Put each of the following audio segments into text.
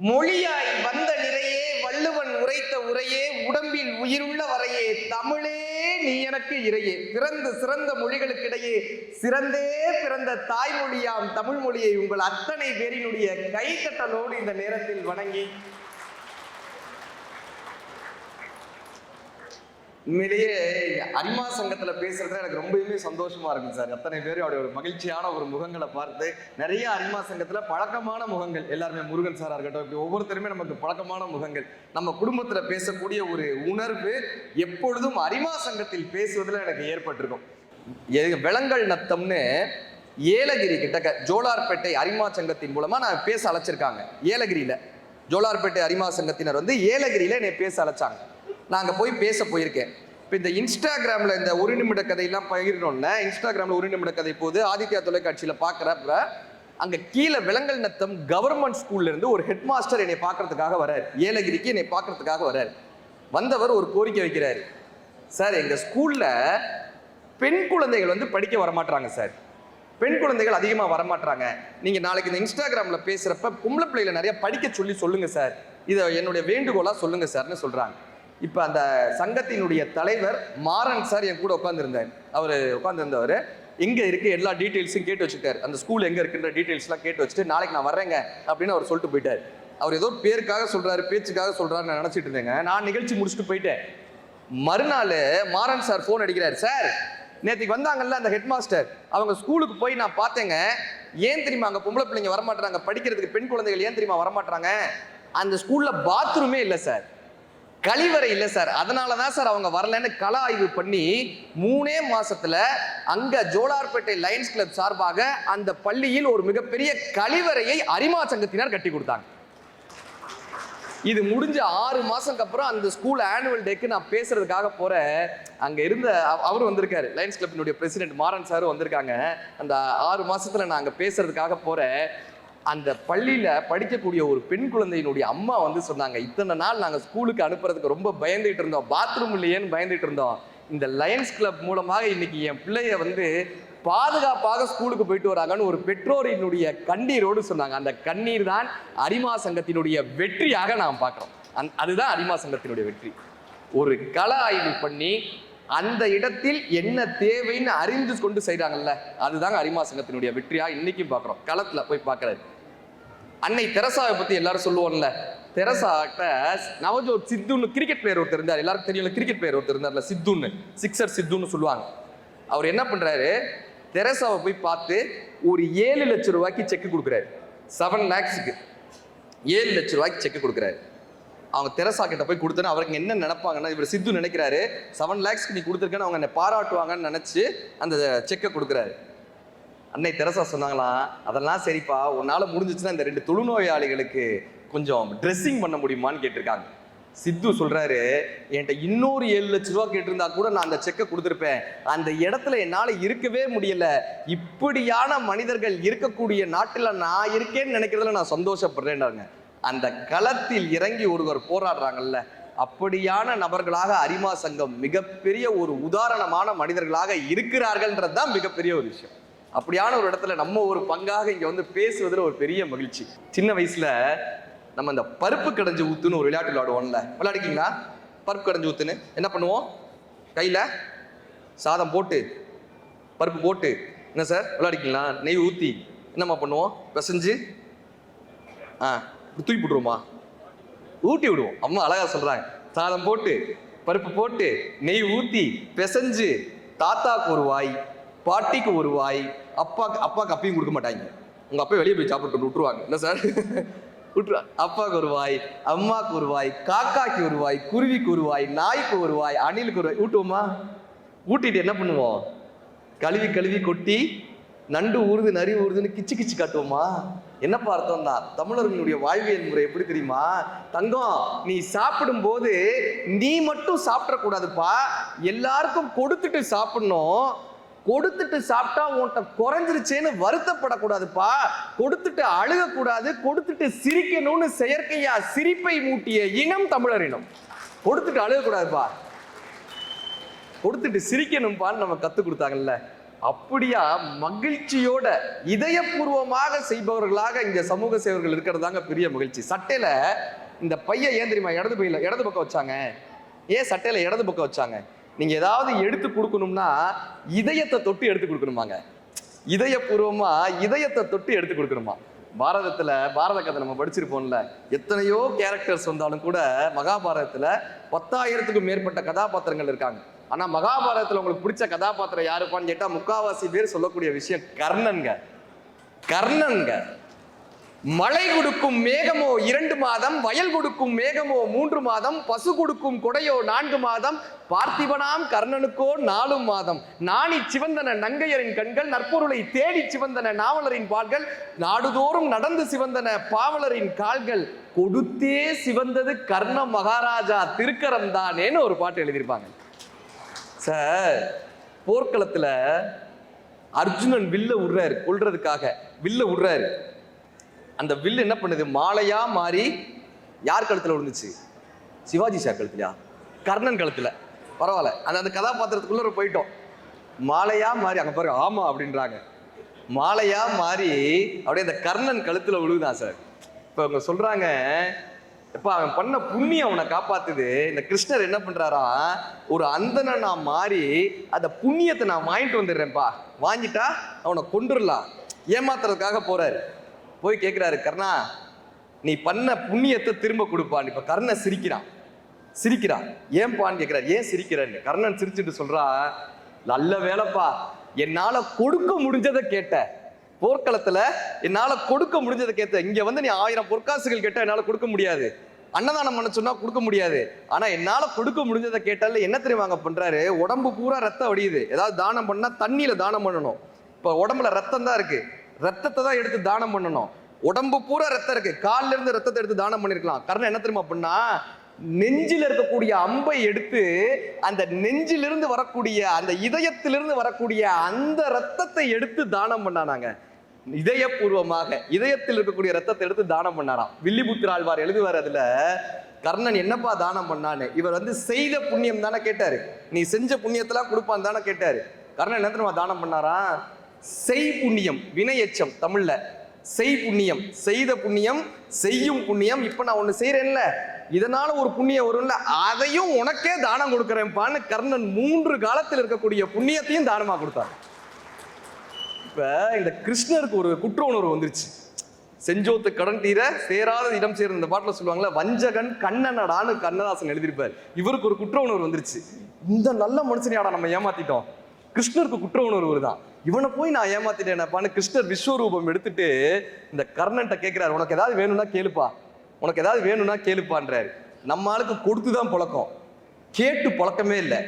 மொழியாய் வந்த நிறையே வள்ளுவன் உரைத்த உரையே உடம்பில் உயிருள்ள வரையே தமிழே நீ எனக்கு இறையே. பிறந்து சிறந்த மொழிகளுக்கிடையே சிறந்தே பிறந்த தாய்மொழியாம் தமிழ் மொழியை உங்கள் அத்தனை பேரினுடைய கைத்தட்டலோடு இந்த நேரத்தில் வணங்கி உண்மையிலேயே அரிமா சங்கத்துல பேசுறது எனக்கு ரொம்பவுமே சந்தோஷமா இருக்கும் சார். அத்தனை பேரும் அவருடைய ஒரு மகிழ்ச்சியான ஒரு முகங்களை பார்த்து நிறைய அரிமா சங்கத்துல பழக்கமான முகங்கள் எல்லாருமே முருகன் சாரா இருக்கட்டும் இப்படி ஒவ்வொருத்தருமே நமக்கு பழக்கமான முகங்கள். நம்ம குடும்பத்துல பேசக்கூடிய ஒரு உணர்வு எப்பொழுதும் அரிமா சங்கத்தில் பேசுவதில் எனக்கு ஏற்பட்டிருக்கும். விலங்கல் நத்தம்னு ஏலகிரி கிட்டக்க ஜோலார்பேட்டை அரிமா சங்கத்தின் மூலமா நான் பேச அழைச்சிருக்காங்க. ஏலகிரியில. ஜோலார்பேட்டை அரிமா சங்கத்தினர் வந்து ஏலகிரியில என்னை பேச அழைச்சாங்க. நான் அங்கே போய் பேச போயிருக்கேன். இப்போ இந்த இன்ஸ்டாகிராமில் இந்த ஒரு நிமிட கதையெல்லாம் பகிரணுன்னே இன்ஸ்டாகிராமில் ஒரு நிமிட கதை போது ஆதித்யா தொலைக்காட்சியில் பார்க்குறப்ப அங்கே கீழே விலங்கல் நத்தம் கவர்மெண்ட் ஸ்கூல்ல இருந்து ஒரு ஹெட் மாஸ்டர் என்னை பார்க்கறதுக்காக வரார் ஏலகிரிக்கு என்னை பார்க்குறதுக்காக வரார் வந்தவர் ஒரு கோரிக்கை வைக்கிறார். சார் எங்கள் ஸ்கூலில் பெண் குழந்தைகள் வந்து படிக்க வரமாட்றாங்க சார். பெண் குழந்தைகள் அதிகமாக வரமாட்றாங்க. நீங்கள் நாளைக்கு இந்த இன்ஸ்டாகிராமில் பேசுகிறப்ப பொம்பளை பிள்ளைகளை நிறைய படிக்க சொல்லி சொல்லுங்கள் சார். இதை என்னுடைய வேண்டுகோளாக சொல்லுங்கள் சார்னு சொல்கிறாங்க இப்போ அந்த சங்கத்தினுடைய தலைவர் மாறன் சார் என் கூட உட்காந்துருந்தார் அவர் உட்காந்துருந்தவர் எங்கே இருக்குது எல்லா டீட்டெயில்ஸும் கேட்டு வச்சுட்டார் அந்த ஸ்கூல் எங்கே இருக்குன்ற டீட்டெயில்ஸ்லாம் கேட்டு வச்சுட்டு நாளைக்கு நான் வரேங்க அப்படின்னு அவர் சொல்லிட்டு போயிட்டார். அவர் ஏதோ பேருக்காக சொல்கிறாரு பேச்சுக்காக சொல்கிறாருன்னு நான் நினச்சிட்டு இருந்தேங்க. நான் நிகழ்ச்சி முடிச்சுட்டு போயிட்டேன். மறுநாள் மாறன் சார் ஃபோன் அடிக்கிறார். சார் நேற்றுக்கு வந்தாங்கல்ல அந்த ஹெட் மாஸ்டர் அவங்க ஸ்கூலுக்கு போய் நான் பார்த்தேங்க. ஏன் தெரியுமா அங்கே பொம்பளை பிள்ளைங்க வரமாட்டாங்க படிக்கிறதுக்கு பெண் குழந்தைகள் ஏன் தெரியுமா வரமாட்டாங்க அந்த ஸ்கூலில் பாத்ரூமே இல்லை சார். கழிவறை இல்லை சார். அதனால தான் சார் அவங்க வரலன்னு கள ஆய்வு பண்ணி மூணே மாசத்துல அங்க ஜோலார்பேட்டை லயன்ஸ் கிளப் சார்பாக அந்த பள்ளியில் ஒரு மிகப்பெரிய கழிவறையை அரிமா சங்கத்தினர் கட்டி கொடுத்தாங்க. இது முடிஞ்ச ஆறு மாசத்துக்கு அப்புறம் அந்த ஸ்கூல் ஆனுவல் டேக்கு நான் பேசுறதுக்காக போறேன். அங்க இருந்த அவ- அவரும் வந்திருக்காரு. லயன்ஸ் கிளப்பினுடைய பிரசிடென்ட் மாறன் சாரும் வந்திருக்காங்க. அந்த ஆறு மாசத்துல நான் அங்க பேசுறதுக்காக போறேன். அந்த பள்ளியில் படிக்கக்கூடிய ஒரு பெண் குழந்தையினுடைய அம்மா வந்து சொன்னாங்க இத்தனை நாள் நாங்கள் ஸ்கூலுக்கு அனுப்புறதுக்கு ரொம்ப பயந்துட்டு இருந்தோம் பாத்ரூம் இல்லையேன்னு பயந்துட்டு இருந்தோம். இந்த லயன்ஸ் கிளப் மூலமாக இன்னைக்கு என் பிள்ளைய வந்து பாதுகாப்பாக ஸ்கூலுக்கு போயிட்டு வராங்கன்னு ஒரு பெற்றோரினுடைய கண்ணீரோடு சொன்னாங்க. அந்த கண்ணீர் தான் அரிமா சங்கத்தினுடைய வெற்றியாக நாம் பார்க்குறோம். அந் அதுதான் அரிமா சங்கத்தினுடைய வெற்றி. ஒரு கள ஆய்வு பண்ணி அந்த இடத்தில் என்ன தேவைன்னு அறிந்து கொண்டு செய்கிறாங்கல்ல அதுதாங்க அரிமா சங்கத்தினுடைய வெற்றியா இன்னைக்கும் பார்க்குறோம். களத்தில் போய் பார்க்கறாரு அன்னை தெரசாவை பற்றி எல்லாரும் சொல்லுவோம்ல தெரசாட்ட நவஜோத் சித்துன்னு கிரிக்கெட் பிளேயர் ஒருத்தர் இருந்தார். எல்லாருக்கும் தெரியல கிரிக்கெட் பிளேயர் ஒருத்தர் இருந்தார்ல சித்துன்னு சிக்ஸர் சித்துன்னு சொல்லுவாங்க. அவர் என்ன பண்ணுறாரு தெரசாவை போய் பார்த்து ஒரு ஏழு லட்சம் ரூபாய்க்கு செக் கொடுக்குறாரு. செவன் லேக்ஸுக்கு ஏழு லட்ச ரூபாய்க்கு செக் கொடுக்குறாரு. அவங்க தெரசா கிட்ட போய் கொடுத்தோன்னா அவருக்கு என்ன நினைப்பாங்கன்னா இவர் சித்து நினைக்கிறாரு. செவன் லேக்ஸ்க்கு நீ கொடுத்துருக்கேன்னு அவங்க என்னை பாராட்டுவாங்கன்னு நினச்சி அந்த செக்கை கொடுக்குறாரு. அன்னை தெரசா சொன்னாங்களாம் அதெல்லாம் சரிப்பா உன்னால முடிஞ்சிச்சுன்னா இந்த ரெண்டு தொழுநோயாளிகளுக்கு கொஞ்சம் ட்ரெஸ்ஸிங் பண்ண முடியுமான்னு கேட்டிருக்காங்க. சித்து சொல்றாரு என்கிட்ட இன்னொரு ஏழு லட்ச ரூபா கேட்டிருந்தா கூட நான் அந்த செக்கை கொடுத்துருப்பேன். அந்த இடத்துல என்னால இருக்கவே முடியல. இப்படியான மனிதர்கள் இருக்கக்கூடிய நாட்டில் நான் இருக்கேன்னு நினைக்கிறதுல நான் சந்தோஷப்படுறேன்னாங்க அந்த களத்தில் இறங்கி ஒருவர் போராடுறாங்கல்ல அப்படியான நபர்களாக அரிமா சங்கம் மிகப்பெரிய ஒரு உதாரணமான மனிதர்களாக இருக்கிறார்கள்ன்றது தான் மிகப்பெரிய ஒரு விஷயம். அப்படியான ஒரு இடத்துல நம்ம ஒரு பங்காக இங்கே வந்து பேசுவதில் ஒரு பெரிய மகிழ்ச்சி. சின்ன வயசில் நம்ம இந்த பருப்பு கடைஞ்சி ஊத்துன்னு ஒரு விளையாட்டு விளையாடுவோம்ல. விளையாடிக்கீங்களா பருப்பு கடைஞ்சி ஊத்துன்னு. என்ன பண்ணுவோம்? கையில் சாதம் போட்டு பருப்பு போட்டு என்ன சார்? விளையாடிக்கலாம் நெய் ஊற்றி என்னம்மா பண்ணுவோம்? பிசைஞ்சு ஆ தூக்கி போட்டுருவோமா? ஊட்டி விடுவோம். அம்மா அழகா சொல்றாங்க. சாதம் போட்டு பருப்பு போட்டு நெய் ஊற்றி பிசைஞ்சு தாத்தாக்கு ஒரு வாய் பாட்டிக்கு ஒரு வாய் அப்பாக்கு அப்பாவுக்கு அப்பையும் கொடுக்க மாட்டாங்க. உங்கள் அப்பா வெளியே போய் சாப்பிட்டு விட்டுருவாங்க. என்ன சார்? விட்டுருவா. அப்பாவுக்கு ஒரு வாய் அம்மாவுக்கு ஒரு வாய் காக்காக்கு ஒரு வாய் குருவிக்கு ஒரு வாய் நாய்க்கு ஒரு வாய் அணிலுக்கு ஒரு வாய். ஊட்டுவோமா? ஊட்டிட்டு என்ன பண்ணுவோம்? கழுவி கழுவி கொட்டி நண்டு ஊறுது நரி ஊறுதுன்னு கிச்சு கிச்சு காட்டுவோமா? என்னப்பா அர்த்தம் தான் தமிழர்களுடைய வாழ்வியல் முறை எப்படி தெரியுமா? தங்கம் நீ சாப்பிடும்போது நீ மட்டும் சாப்பிடக்கூடாதுப்பா. எல்லாருக்கும் கொடுத்துட்டு சாப்பிடணும். கொடுத்துட்டு சாப்பிட்டா உன்கிட்ட குறைஞ்சிருச்சேன்னு வருத்தப்படக்கூடாதுப்பா. கொடுத்துட்டு அழுகக்கூடாது கொடுத்துட்டு சிரிக்கணும்னு செயற்கையா சிரிப்பை மூட்டிய இனம் தமிழர் இனம். கொடுத்துட்டு அழுகக்கூடாதுப்பா. கொடுத்துட்டு சிரிக்கணும்பான்னு நம்ம கற்றுக் கொடுத்தாங்கல்ல. அப்படியா? மகிழ்ச்சியோட இதயபூர்வமாக செய்பவர்களாக இங்க சமூக சேவர்கள் இருக்கிறதாங்க பெரிய மகிழ்ச்சி. சட்டையில இந்த பையன் ஏன் தெரியுமா இடது பையில இடது பக்கம் வச்சாங்க? ஏன் சட்டையில இடது பக்கம் வச்சாங்க? நீங்க ஏதாவது எடுத்து கொடுக்கணும்னா இதயத்தை தொட்டு எடுத்து கொடுக்கணுமாங்க. இதயபூர்வமா இதயத்தை தொட்டு எடுத்து கொடுக்கணுமா. பாரதத்துல பாரத கதை நம்ம படிச்சிருப்போம்ல எத்தனையோ கேரக்டர்ஸ் வந்தாலும் கூட மகாபாரதத்துல பத்தாயிரத்துக்கும் மேற்பட்ட கதாபாத்திரங்கள் இருக்காங்க. ஆனா மகாபாரதத்துல உங்களுக்கு பிடிச்ச கதாபாத்திரம் யாருப்பான்னு கேட்டா முக்காவாசி பேர் சொல்லக்கூடிய விஷயம் கர்ணன்க கர்ணன்க மழை கொடுக்கும் மேகமோ இரண்டு மாதம் வயல் கொடுக்கும் மேகமோ மூன்று மாதம் பசு கொடுக்கும் கொடையோ நான்கு மாதம் பார்த்திபனாம் கர்ணனுக்கோ நாலும் மாதம். நாணி சிவந்தன நங்கையரின் கண்கள் நற்பொருளை தேடி சிவந்தன நாவலரின் பால்கள் நாடுதோறும் நடந்து சிவந்தன பாவலரின் கால்கள். கொடுத்தே சிவந்தது கர்ண மகாராஜா திருக்கரம் தானேன்னு ஒரு பாட்டு எழுதியிருப்பாங்க. சார் போர்க்களத்தில் அர்ஜுனன் வில்ல விடுறாரு கொள்றதுக்காக வில்ல விடுறாரு அந்த வில்லு என்ன பண்ணுது? மாலையா மாறி யார் கழுத்தில் விழுந்துச்சு? சிவாஜி சார் கழுத்துலயா? கர்ணன் கழுத்தில். பரவாயில்ல. அந்த அந்த கதாபாத்திரத்துக்குள்ள போயிட்டோம். மாலையா மாறி அங்கே பாருங்க ஆமா அப்படின்றாங்க. மாலையா மாறி அப்படியே அந்த கர்ணன் கழுத்தில் விழுகுதான் சார். இப்போ அவங்க சொல்றாங்க இப்போ அவன் பண்ண புண்ணியம் அவனை காப்பாத்துது. இந்த கிருஷ்ணர் என்ன பண்றாரா ஒரு அந்தனை நான் மாறி அந்த புண்ணியத்தை நான் வாங்கிட்டு வந்துடுறேன்ப்பா. வாங்கிட்டா அவனை கொண்டுடலாம் ஏமாத்துறதுக்காக போறாரு. போய் கேட்குறாரு கர்ணா நீ பண்ண புண்ணியத்தை திரும்ப கொடுப்பான் இப்போ கர்ணன் சிரிக்கிறான். சிரிக்கிறான். ஏன்பான்னு கேட்கிறார் ஏன் சிரிக்கிறான்னு? கர்ணன் சிரிச்சுட்டு சொல்றா நல்ல வேலைப்பா. என்னால் கொடுக்க முடிஞ்சதை கேட்ட. போர்க்களத்துல என்னால கொடுக்க முடிஞ்சதை கேட்ட இங்க வந்து நீ ஆயிரம் பொற்காசுகள் கேட்டால் என்னால கொடுக்க முடியாது. அன்னதானம் பண்ண சொன்னா கொடுக்க முடியாது. ஆனா என்னால கொடுக்க முடிஞ்சதை கேட்டால என்ன தெரியுமாங்க பண்றாரு? உடம்பு பூரா ரத்தம் வடியுது ஏதாவது தானம் பண்ணா தண்ணியில தானம் பண்ணணும். இப்ப உடம்புல ரத்தம் தான் இருக்கு. ரத்தத்தை தான் எடுத்து தானம் பண்ணணும். உடம்பு பூரா ரத்தம் இருக்கு. காலில் இருந்து ரத்தத்தை எடுத்து தானம் பண்ணிருக்கலாம். கர்ணன் என்ன தெரியுமா பண்ணா? நெஞ்சில் இருக்கக்கூடிய அம்பை எடுத்து அந்த நெஞ்சிலிருந்து வரக்கூடிய அந்த இதயத்திலிருந்து வரக்கூடிய அந்த ரத்தத்தை எடுத்து தானம் பண்ணானாங்க. இதயபூர்வமாக இதயத்தில் இருக்கக்கூடிய ரத்தத்தை எடுத்து தானம் பண்ணாராம். வில்லிபுத்திர ஆழ்வார் எழுதுவார் அதுல கர்ணன் என்னப்பா தானம் பண்ணான்னு? இவர் வந்து செய்த புண்ணியம் தானே? கேட்டாரு. நீ செஞ்ச புண்ணியத்தெல்லாம் கொடுப்பான்னு தானே? கேட்டாரு. கர்ணன் என்ன தெரியுமா தானம் பண்ணாரா? செய் புண்ணியம் வினையச்சம் தமிழ்ல. செய் புண்ணியம் செய்த புண்ணியம் செய்யும் புண்ணியம். இப்ப நான் ஒண்ணு செய்யறேன்ல இதனால ஒரு புண்ணியம் வரும்ல. அதையும் உனக்கே தானம் கொடுக்குறேன்ப்பான்னு கர்ணன் மூன்று காலத்தில் இருக்கக்கூடிய புண்ணியத்தையும் தானமா கொடுத்தார். இப்ப இந்த கிருஷ்ணருக்கு ஒரு குற்ற உணர்வு வந்துருச்சு. செஞ்சோத்து கடன் தீர சேராத இடம் சேர்ந்த இந்த பாட்டுல சொல்லுவாங்கல்ல வஞ்சகன் கண்ணனடான்னு கண்ணதாசன் எழுதியிருப்பார். இவருக்கு ஒரு குற்ற உணர்வு வந்துருச்சு. இந்த நல்ல மனுஷனையாடா நம்ம ஏமாத்திட்டோம். கிருஷ்ணருக்கு குற்ற உணர்வு வருதான் இவனை போய் நான் ஏமாத்திட்டேனப்பான்னு கிருஷ்ணர் விஸ்வரூபம் எடுத்துட்டு இந்த கர்ணன்ட்ட கேட்கிறாரு உனக்கு ஏதாவது வேணும்னா கேளுப்பா. உனக்கு ஏதாவது வேணும்னா கேளுப்பான்றாரு. நம்ம ஆளுக்கு கொடுத்து தான் பழக்கம். கேட்டு பழக்கமே இல்லை.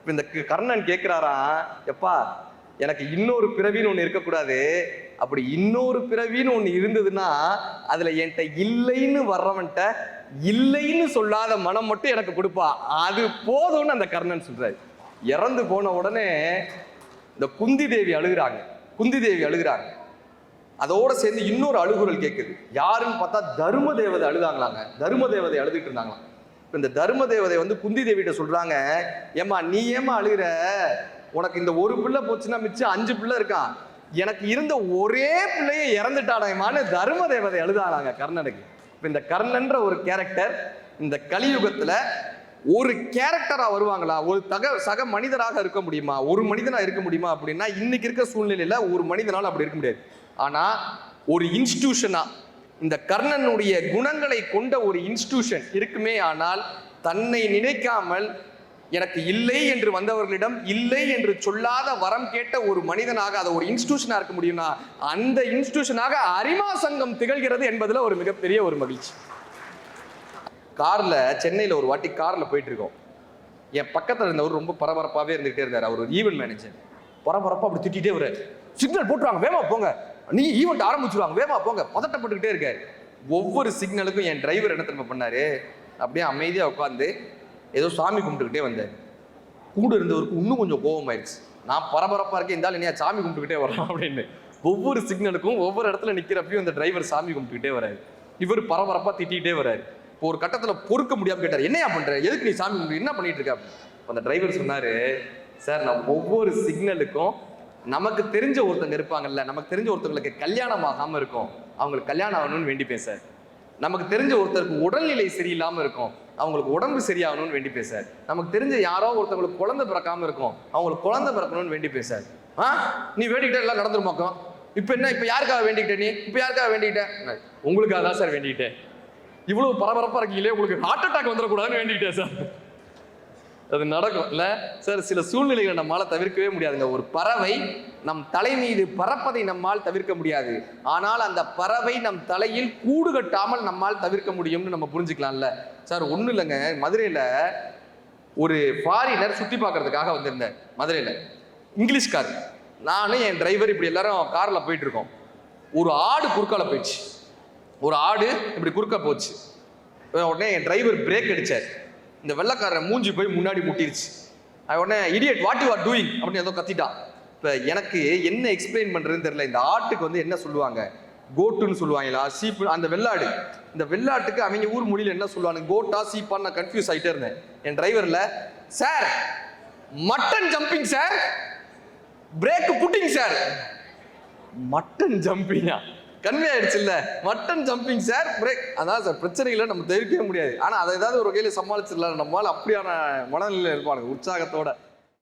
இப்ப இந்த கர்ணன் கேட்குறாரா எப்பா எனக்கு இன்னொரு பிறவின்னு ஒன்று இருக்கக்கூடாது. அப்படி இன்னொரு பிறவின்னு ஒன்று இருந்ததுன்னா அதில் என்கிட்ட இல்லைன்னு வர்றவன்ட்ட இல்லைன்னு சொல்லாத மனம் மட்டும் எனக்கு கொடுப்பா. அது போதும்னு அந்த கர்ணன் சொல்கிறாரு இறந்து போன உடனே இந்த குந்தி தேவி அழுகுறாங்க. குந்தி தேவி அழுகிறாங்க. அதோட சேர்ந்து இன்னொரு அழுகுரல் கேட்குது யாருன்னு பார்த்தா தர்ம தேவதை அழுதாங்களாங்க. தர்ம தேவதை அழுதுட்டு இருந்தாங்களாம். இந்த தர்ம தேவதை வந்து குந்தி தேவிகிட்ட சொல்றாங்க ஏம்மா நீ ஏம்மா அழுகுற? உனக்கு இந்த ஒரு பிள்ளை போச்சுன்னா மிச்சம் அஞ்சு பிள்ளை இருக்கான் எனக்கு இருந்த ஒரே பிள்ளைய இறந்துட்டானேமான்னு தர்ம தேவதை எழுதானாங்க கர்ணனுக்கு. இப்ப இந்த கர்ணன்ற ஒரு கேரக்டர் இந்த கலியுகத்துல ஒரு கேரக்டரா வருவாங்களா? ஒரு தக சக மனிதராக இருக்க முடியுமா? ஒரு மனிதனா இருக்க முடியுமா அப்படின்னா இன்னைக்கு இருக்க சூழ்நிலையில ஒரு மனிதனால அப்படி இருக்க முடியாது. ஆனா ஒரு இன்ஸ்டிடியூஷனா இந்த கர்ணனுடைய குணங்களை கொண்ட ஒரு இன்ஸ்டிடியூஷன் இருக்குமே ஆனால் தன்னை நினைக்காமல் எனக்கு இல்லை என்று வந்தவர்களிடம் இல்லை என்று சொல்லாத வரம் கேட்ட ஒரு மனிதனாக அதை ஒரு இன்ஸ்டியூஷனாக இருக்க முடியும்னா அந்த இன்ஸ்டியூஷனாக அரிமா சங்கம் திகழ்கிறது என்பதில் ஒரு மிகப்பெரிய ஒரு மகிழ்ச்சி. காரில் சென்னையில் ஒரு வாட்டி காரில் போயிட்டுருக்கோம். என் பக்கத்தில் இருந்தவர் ரொம்ப பரபரப்பாகவே இருந்துகிட்டே இருந்தார். அவர் ஒரு ஈவென்ட் மேனேஜர் பரபரப்பாக அப்படி திட்டிகிட்டே வர்றாரு. சிக்னல் போட்டுருவாங்க வேமா போங்க. நீ ஈவெண்ட் ஆரம்பிச்சுருவாங்க வேமா போங்க. பதட்டப்பட்டுக்கிட்டே இருக்காரு. ஒவ்வொரு சிக்னலுக்கும் என் டிரைவர் என்ன திரும்ப பண்ணார்? அப்படியே அமைதியாக உட்காந்து ஏதோ சாமி கும்பிட்டுக்கிட்டே வந்தார் கூட இருந்தவருக்கு இன்னும் கொஞ்சம் கோபம் ஆயிடுச்சு நான் பரபரப்பாக இருக்கேன் இருந்தாலும் என்ன என்னையா சாமி கும்பிட்டுக்கிட்டே வரலாம் அப்படின்னு. ஒவ்வொரு சிக்னலுக்கும் ஒவ்வொரு இடத்துல நிற்கிறப்பையும் அந்த டிரைவர் சாமி கும்பிட்டுக்கிட்டே வராரு இவர் பரபரப்பாக திட்டிகிட்டே வராரு இப்போ ஒரு கட்டத்தில் பொறுக்க முடியாமல் கேட்டார் என்னையா பண்ணுற எதுக்கு நீ சாமி கும்பிட்டு என்ன பண்ணிட்டு இருக்க? அந்த டிரைவர் சொன்னாரு சார் நான் ஒவ்வொரு சிக்னலுக்கும் நமக்கு தெரிஞ்ச ஒருத்தங்க இருப்பாங்கல்ல நமக்கு தெரிஞ்ச ஒருத்தங்களுக்கு கல்யாணம் ஆகாமல் இருக்கும். அவங்களுக்கு கல்யாணம் ஆகணும்னு வேண்டிப்பேன் சார். நமக்கு தெரிஞ்ச ஒருத்தருக்கு உடல்நிலை சரியில்லாமல் இருக்கும். அவங்களுக்கு உடம்பு சரியாகணும்னு வேண்டி பேசார். நமக்கு தெரிஞ்ச யாரோ ஒருத்தவங்களுக்கு குழந்தை பிறக்காமல் இருக்கும். அவங்களுக்கு குழந்தை பிறக்கணும்னு வேண்டி பேசார். ஆ? நீ வேண்டிக்கிட்ட எல்லாம் நடந்துருமாக்கோ இப்போ என்ன? இப்போ யாருக்காக வேண்டிக்கிட்ட நீ? இப்போ யாருக்காக வேண்டிக்கிட்ட? உங்களுக்காக தான் சார் வேண்டிக்கிட்டேன். இவ்வளவு பரபரப்பாக இருக்கீங்களே உங்களுக்கு ஹார்ட் அட்டாக் வந்துடக்கூடாதுன்னு வேண்டிக்கிட்டேன் சார். அது நடக்கும். இல்லை சார் சில சூழ்நிலைகளை நம்மால் தவிர்க்கவே முடியாதுங்க. ஒரு பறவை நம் தலை மீது பறப்பதை நம்மால் தவிர்க்க முடியாது. ஆனால் அந்த பறவை நம் தலையில் கூடு கட்டாமல் நம்மால் தவிர்க்க முடியும்னு நம்ம புரிஞ்சுக்கலாம்ல. சார் ஒன்றும் இல்லைங்க. மதுரையில் ஒரு ஃபாரினர் சுற்றி பார்க்கறதுக்காக மதுரையில். இங்கிலீஷ் காது நானும் என் டிரைவர் இப்படி எல்லாரும் காரில் போயிட்டு இருக்கோம். ஒரு ஆடு குறுக்கால போயிடுச்சு. ஒரு ஆடு இப்படி குறுக்க போச்சு. உடனே என் டிரைவர் பிரேக் அடிச்சார். இந்த வெள்ளக்காரன் மூஞ்சி போய் முன்னாடி முட்டிருச்சு. அவன் உடனே idiot what you are doing அப்படின்னு ஏதோ கத்திட்டான். இப்போ எனக்கு என்ன எக்ஸ்பிளைன் பண்ணுறதுன்னு தெரியல. இந்த ஆட்டுக்கு வந்து என்ன சொல்லுவாங்க? கோட்டுன்னு சொல்லுவாங்களா? சீப்பு அந்த வெள்ளாடு. இந்த வெள்ளாட்டுக்கு அவங்க ஊர் மொழியில் என்ன சொல்லுவாங்க? கோட்டா சீப்பான்னு நான் கன்ஃபியூஸ் ஆகிட்டே இருந்தேன். என் டிரைவரில் sir mutton jumping sir brake putting sir mutton ஜம்பிங்கா கன்வே ஆயிடுச்சு இல்ல மட்டன் ஜம்பிங் சார் பிரேக் அதான் சார் பிரச்சனைகளை நம்ம தவிர்க்கவே முடியாது. ஆனா அதை ஏதாவது ஒரு வகையில சமாளிச்சிடலாம் நம்மளால அப்படியான மனநிலையில இருப்பாங்க உற்சாகத்தோட.